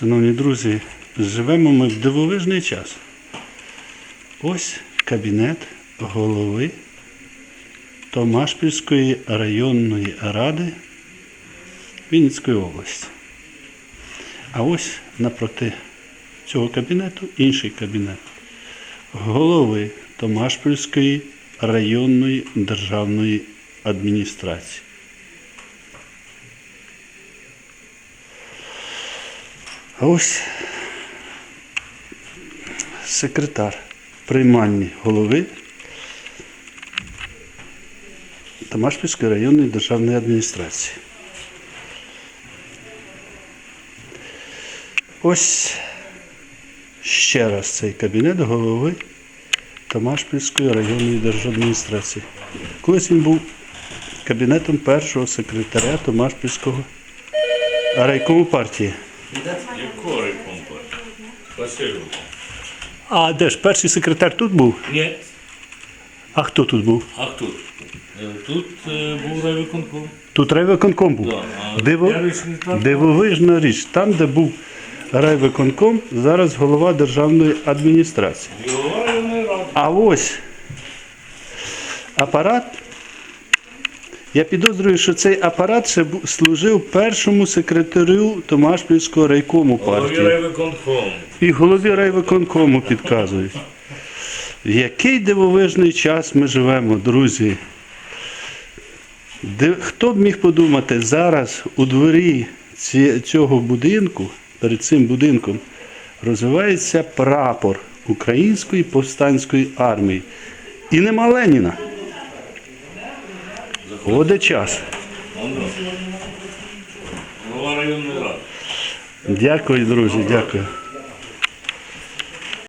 Шановні друзі, живемо ми в дивовижний час. Ось кабінет голови Томашпільської районної ради Вінницької області. А ось напроти цього кабінету інший кабінет голови Томашпільської районної державної адміністрації. А ось секретар приймальні голови Тамашпільської районної державної адміністрації. Ось ще раз цей кабінет голови Тамашпільської районної державної адміністрації. Колись він був кабінетом першого секретаря Томашпільського райкому партії. Райкомпа? Васильович. А де ж перший секретар тут був? Ні. А хто тут був? А хто? тут? Е, Тут е, був райвиконком. Тут райвиконком був. Да. А Диво... Дивовижна річ. Там, де був райвиконком, зараз голова державної адміністрації. А ось апарат. Я підозрюю, що цей апарат ще служив першому секретарю Томашпільського райкому Голові партії. райвиконком. І голові райвиконкому підказують. В який дивовижний час ми живемо, друзі. Де, хто б міг подумати, зараз у дворі ці, цього будинку, перед цим будинком, розвивається прапор Української повстанської армії. І нема Леніна. Оде час. Голова районної ради. Дякую, друзі, дякую.